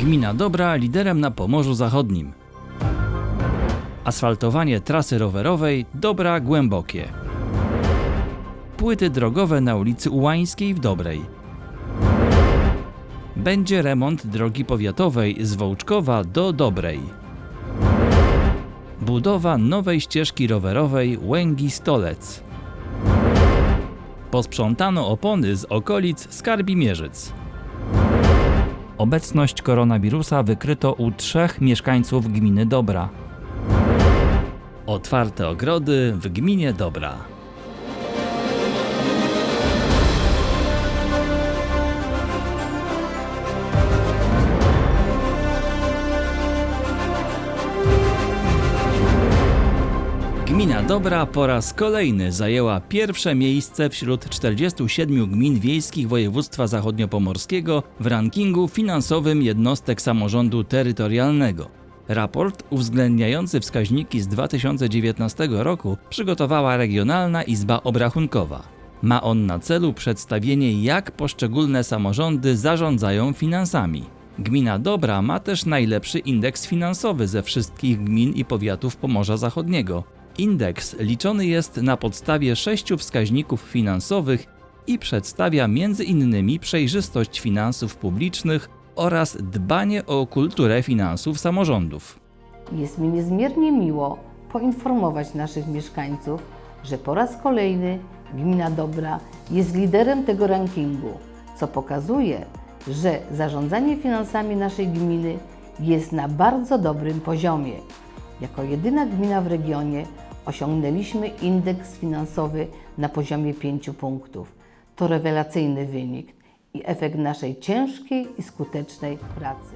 Gmina Dobra liderem na Pomorzu Zachodnim. Asfaltowanie trasy rowerowej Dobra Głębokie. Płyty drogowe na ulicy Ułańskiej w Dobrej. Będzie remont drogi powiatowej z Wołczkowa do Dobrej. Budowa nowej ścieżki rowerowej Łęgi Stolec. Posprzątano opony z okolic Skarbimierzyc. Obecność koronawirusa wykryto u trzech mieszkańców gminy Dobra. Otwarte ogrody w gminie Dobra. Gmina Dobra po raz kolejny zajęła pierwsze miejsce wśród 47 gmin wiejskich województwa zachodniopomorskiego w rankingu finansowym jednostek samorządu terytorialnego. Raport uwzględniający wskaźniki z 2019 roku przygotowała Regionalna Izba Obrachunkowa. Ma on na celu przedstawienie, jak poszczególne samorządy zarządzają finansami. Gmina Dobra ma też najlepszy indeks finansowy ze wszystkich gmin i powiatów Pomorza Zachodniego. Indeks liczony jest na podstawie sześciu wskaźników finansowych i przedstawia m.in. przejrzystość finansów publicznych oraz dbanie o kulturę finansów samorządów. Jest mi niezmiernie miło poinformować naszych mieszkańców, że po raz kolejny Gmina Dobra jest liderem tego rankingu, co pokazuje, że zarządzanie finansami naszej gminy jest na bardzo dobrym poziomie. Jako jedyna gmina w regionie osiągnęliśmy indeks finansowy na poziomie 5 punktów. To rewelacyjny wynik i efekt naszej ciężkiej i skutecznej pracy.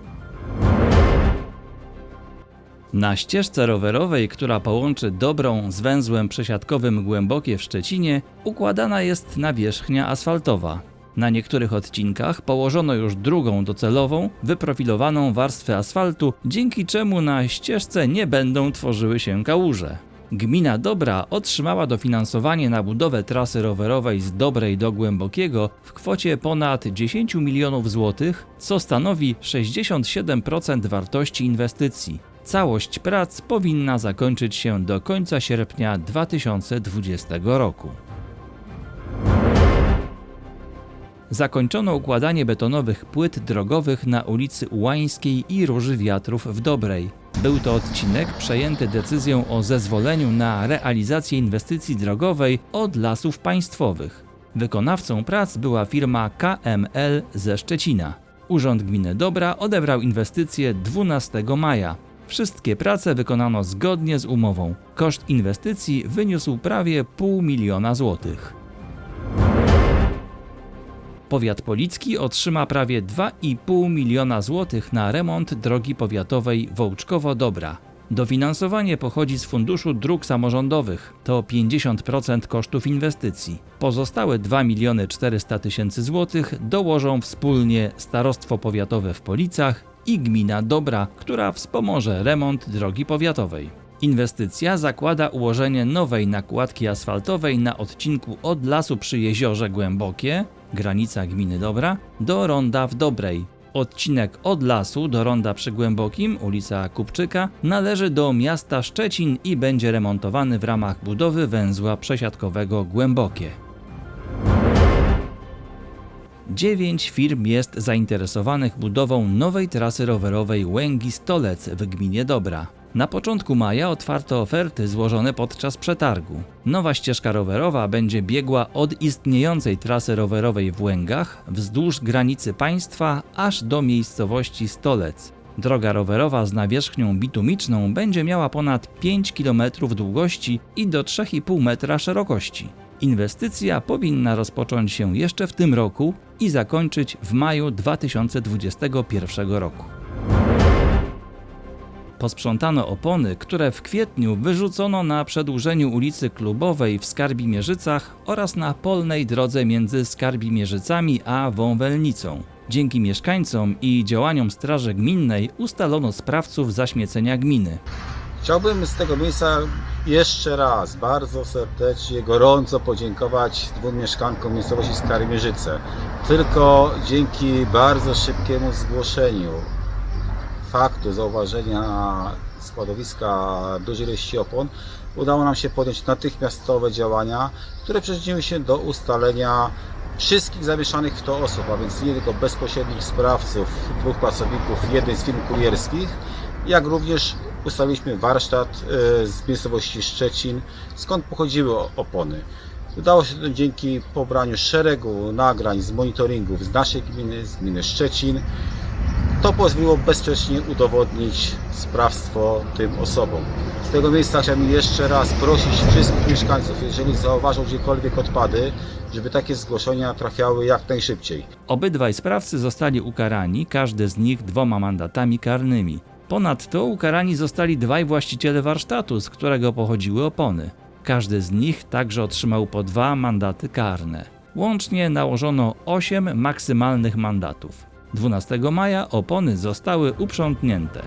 Na ścieżce rowerowej, która połączy Dobrą z węzłem przesiadkowym Głębokie w Szczecinie, układana jest nawierzchnia asfaltowa. Na niektórych odcinkach położono już drugą docelową, wyprofilowaną warstwę asfaltu, dzięki czemu na ścieżce nie będą tworzyły się kałuże. Gmina Dobra otrzymała dofinansowanie na budowę trasy rowerowej z Dobrej do Głębokiego w kwocie ponad 10 milionów złotych, co stanowi 67% wartości inwestycji. Całość prac powinna zakończyć się do końca sierpnia 2020 roku. Zakończono układanie betonowych płyt drogowych na ulicy Ułańskiej i Róży Wiatrów w Dobrej. Był to odcinek przejęty decyzją o zezwoleniu na realizację inwestycji drogowej od lasów państwowych. Wykonawcą prac była firma KML ze Szczecina. Urząd Gminy Dobra odebrał inwestycję 12 maja. Wszystkie prace wykonano zgodnie z umową. Koszt inwestycji wyniósł prawie pół miliona złotych. Powiat Policki otrzyma prawie 2,5 miliona złotych na remont drogi powiatowej Wołczkowo-Dobra. Dofinansowanie pochodzi z Funduszu Dróg Samorządowych. To 50% kosztów inwestycji. Pozostałe 2 miliony 400 tysięcy złotych dołożą wspólnie Starostwo Powiatowe w Policach i Gmina Dobra, która wspomoże remont drogi powiatowej. Inwestycja zakłada ułożenie nowej nakładki asfaltowej na odcinku od lasu przy jeziorze Głębokie, granica gminy Dobra, do ronda w Dobrej. Odcinek od lasu do ronda przy Głębokim, ulica Kupczyka, należy do miasta Szczecin i będzie remontowany w ramach budowy węzła przesiadkowego Głębokie. Dziewięć firm jest zainteresowanych budową nowej trasy rowerowej Łęgi Stolec w gminie Dobra. Na początku maja otwarto oferty złożone podczas przetargu. Nowa ścieżka rowerowa będzie biegła od istniejącej trasy rowerowej w Łęgach wzdłuż granicy państwa aż do miejscowości Stolec. Droga rowerowa z nawierzchnią bitumiczną będzie miała ponad 5 km długości i do 3,5 metra szerokości. Inwestycja powinna rozpocząć się jeszcze w tym roku i zakończyć w maju 2021 roku. Posprzątano opony, które w kwietniu wyrzucono na przedłużeniu ulicy Klubowej w Skarbimierzycach oraz na polnej drodze między Skarbimierzycami a Wąwelnicą. Dzięki mieszkańcom i działaniom Straży Gminnej ustalono sprawców zaśmiecenia gminy. Chciałbym z tego miejsca jeszcze raz bardzo serdecznie, gorąco podziękować dwóm mieszkankom miejscowości Skarmierzyce. Tylko dzięki bardzo szybkiemu zgłoszeniu faktu zauważenia składowiska dużej ilości opon, udało nam się podjąć natychmiastowe działania, które przyczyniły się do ustalenia wszystkich zamieszanych w to osób, a więc nie tylko bezpośrednich sprawców, dwóch pracowników jednej z firm kurierskich, jak również ustaliliśmy warsztat e, z miejscowości Szczecin, skąd pochodziły opony. Udało się to dzięki pobraniu szeregu nagrań z monitoringów z naszej gminy, z gminy Szczecin. To pozwoliło bezsprzecznie udowodnić sprawstwo tym osobom. Z tego miejsca chciałbym jeszcze raz prosić wszystkich mieszkańców, jeżeli zauważą gdziekolwiek odpady, żeby takie zgłoszenia trafiały jak najszybciej. Obydwaj sprawcy zostali ukarani, każdy z nich dwoma mandatami karnymi. Ponadto ukarani zostali dwaj właściciele warsztatu, z którego pochodziły opony. Każdy z nich także otrzymał po dwa mandaty karne. Łącznie nałożono 8 maksymalnych mandatów. 12 maja opony zostały uprzątnięte.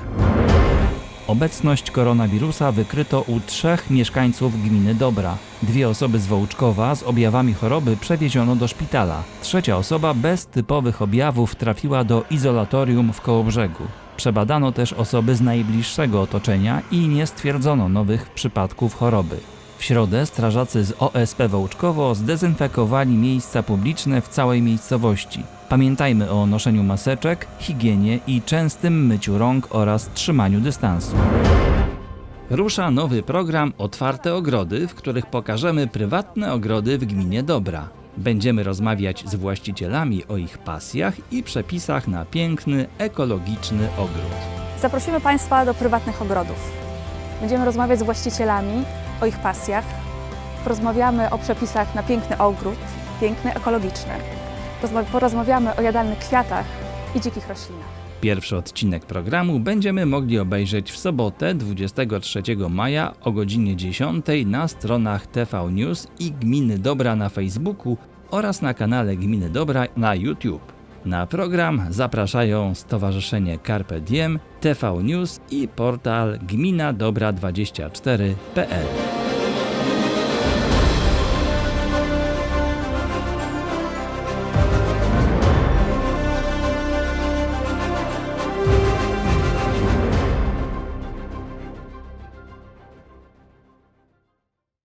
Obecność koronawirusa wykryto u trzech mieszkańców gminy Dobra. Dwie osoby z Wołczkowa z objawami choroby przewieziono do szpitala. Trzecia osoba bez typowych objawów trafiła do izolatorium w Kołobrzegu. Przebadano też osoby z najbliższego otoczenia i nie stwierdzono nowych przypadków choroby. W środę strażacy z OSP Wołczkowo zdezynfekowali miejsca publiczne w całej miejscowości. Pamiętajmy o noszeniu maseczek, higienie i częstym myciu rąk oraz trzymaniu dystansu. Rusza nowy program Otwarte Ogrody, w których pokażemy prywatne ogrody w gminie Dobra. Będziemy rozmawiać z właścicielami o ich pasjach i przepisach na piękny, ekologiczny ogród. Zaprosimy Państwa do prywatnych ogrodów. Będziemy rozmawiać z właścicielami o ich pasjach. Porozmawiamy o przepisach na piękny ogród, piękny, ekologiczny. Rozma- Porozmawiamy o jadalnych kwiatach i dzikich roślinach. Pierwszy odcinek programu będziemy mogli obejrzeć w sobotę 23 maja o godzinie 10 na stronach TV News i Gminy Dobra na Facebooku oraz na kanale Gminy Dobra na YouTube. Na program zapraszają Stowarzyszenie Carpe Diem, TV News i portal gminadobra24.pl.